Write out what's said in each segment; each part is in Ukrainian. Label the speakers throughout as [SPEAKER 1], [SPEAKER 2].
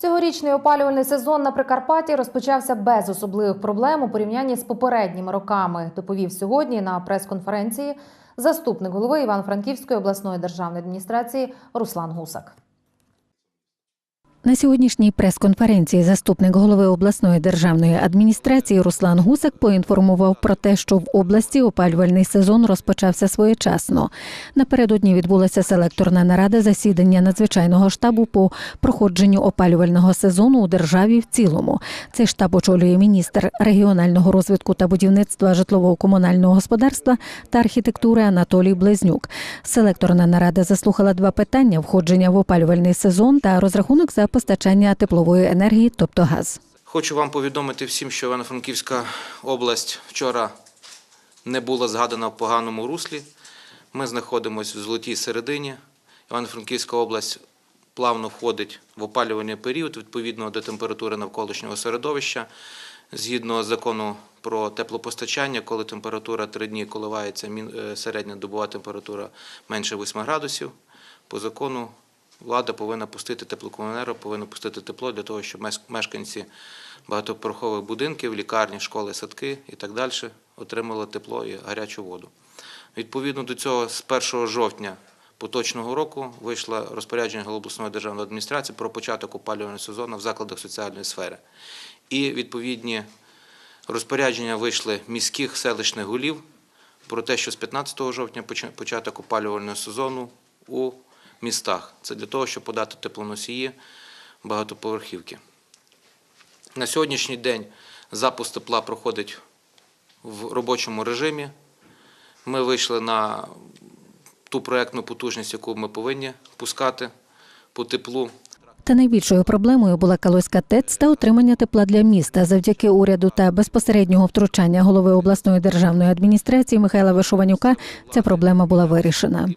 [SPEAKER 1] Цьогорічний опалювальний сезон на Прикарпатті розпочався без особливих проблем у порівнянні з попередніми роками. Доповів сьогодні на прес-конференції заступник голови Івано-Франківської обласної державної адміністрації Руслан Гусак.
[SPEAKER 2] На сьогоднішній прес-конференції заступник голови обласної державної адміністрації Руслан Гусак поінформував про те, що в області опалювальний сезон розпочався своєчасно. Напередодні відбулася селекторна нарада засідання надзвичайного штабу по проходженню опалювального сезону у державі в цілому. Цей штаб очолює міністр регіонального розвитку та будівництва житлово-комунального господарства та архітектури Анатолій Близнюк. Селекторна нарада заслухала два питання: входження в опалювальний сезон та розрахунок за постачання теплової енергії, тобто газ.
[SPEAKER 3] Хочу вам повідомити всім, що Івано-Франківська область вчора не була згадана в поганому руслі. Ми знаходимося в золотій середині. Івано-Франківська область плавно входить в опалювальний період відповідно до температури навколишнього середовища. Згідно закону про теплопостачання, коли температура три дні коливається, е, середня добова температура менше 8 градусів, по закону влада повинна пустити теплокомуненерго, повинна пустити тепло для того, щоб мешканці багатоповерхових будинків, лікарні, школи, садки і так далі отримали тепло і гарячу воду. Відповідно до цього, з 1 жовтня поточного року вийшло розпорядження обласної державної адміністрації про початок опалювального сезону в закладах соціальної сфери. І відповідні розпорядження вийшли міських селищних голів про те, що з 15 жовтня початок опалювального сезону у містах. Це для того, щоб подати теплоносії багатоповерхівки. На сьогоднішній день запуск тепла проходить в робочому режимі. Ми вийшли на ту проектну потужність, яку ми повинні пускати по теплу.
[SPEAKER 2] Та найбільшою проблемою була Калузька ТЕЦ та отримання тепла для міста. Завдяки уряду та безпосереднього втручання голови обласної державної адміністрації Михайла Вишованюка ця проблема була вирішена.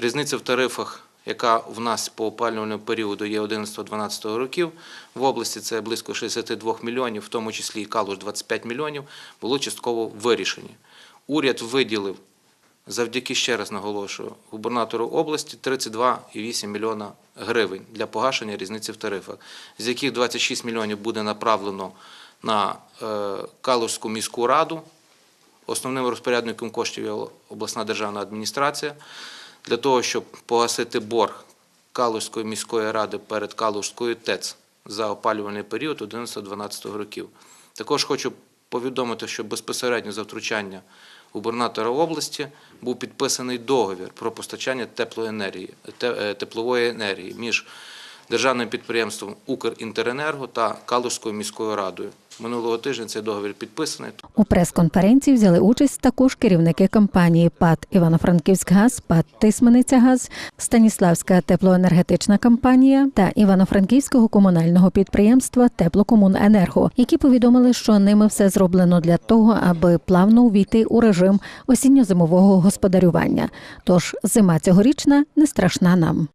[SPEAKER 3] Різниця в тарифах, яка в нас по опалювальному періоду є 11-12 років, в області це близько 62 мільйонів, в тому числі і Калуш 25 мільйонів, було частково вирішені. Уряд виділив, завдяки ще раз наголошую, губернатору області 32,8 мільйона гривень для погашення різниці в тарифах, з яких 26 мільйонів буде направлено на е, Калужську міську раду, Основним розпорядником коштів є обласна державна адміністрація для того, щоб погасити борг Калузької міської ради перед Калузькою ТЕЦ за опалювальний період 11-12 років. Також хочу повідомити, що безпосередньо за втручання губернатора області був підписаний договір про постачання теплоенергії, е, теплової енергії між державним підприємством Укрінтеренерго та Калузькою міською радою. Минулого тижня цей договір підписаний.
[SPEAKER 2] У прес-конференції взяли участь також керівники компанії ПАТ Івано-Франківськгаз, ПАТ Тисменицягаз, Станіславська теплоенергетична компанія та Івано-Франківського комунального підприємства Теплокомуненерго, які повідомили, що ними все зроблено для того, аби плавно увійти у режим осінньо-зимового господарювання. Тож зима цьогорічна не страшна нам.